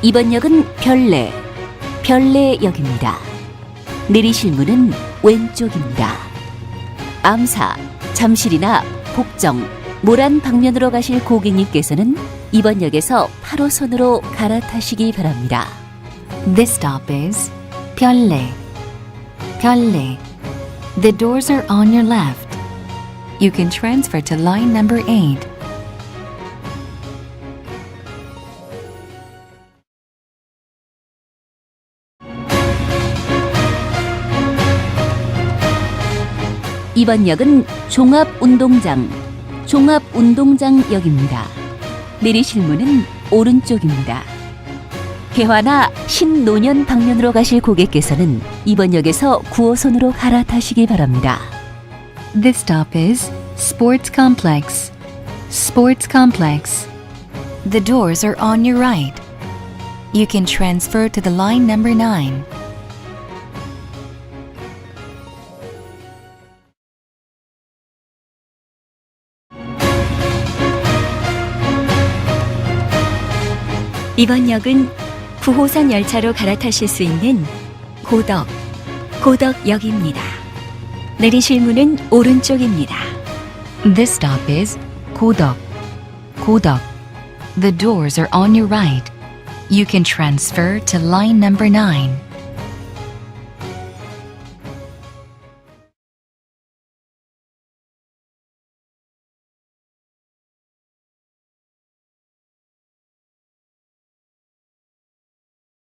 이번 역은 별내, 별내역입니다. 내리실 문은 왼쪽입니다. 암사, 잠실이나 복정, 모란 방면으로 가실 고객님께서는 이번 역에서 8호선으로 갈아타시기 바랍니다. This stop is Pyeonle. Pyeonle. The doors are on your left. You can transfer to line number 8. 이번 역은 종합운동장, 종합운동장역입니다. 내리실 문은 오른쪽입니다. 개화나 신노년 방면으로 가실 고객께서는 이번 역에서 9호선으로 갈아타시기 바랍니다. This stop is Sports Complex. Sports Complex. The doors are on your right. You can transfer to the line number 9. 이번 역은 9호선 열차로 갈아타실 수 있는 고덕, 고덕역입니다. 내리실 문은 오른쪽입니다. This stop is Kodok. Kodok. The doors are on your right. You can transfer to line number 9.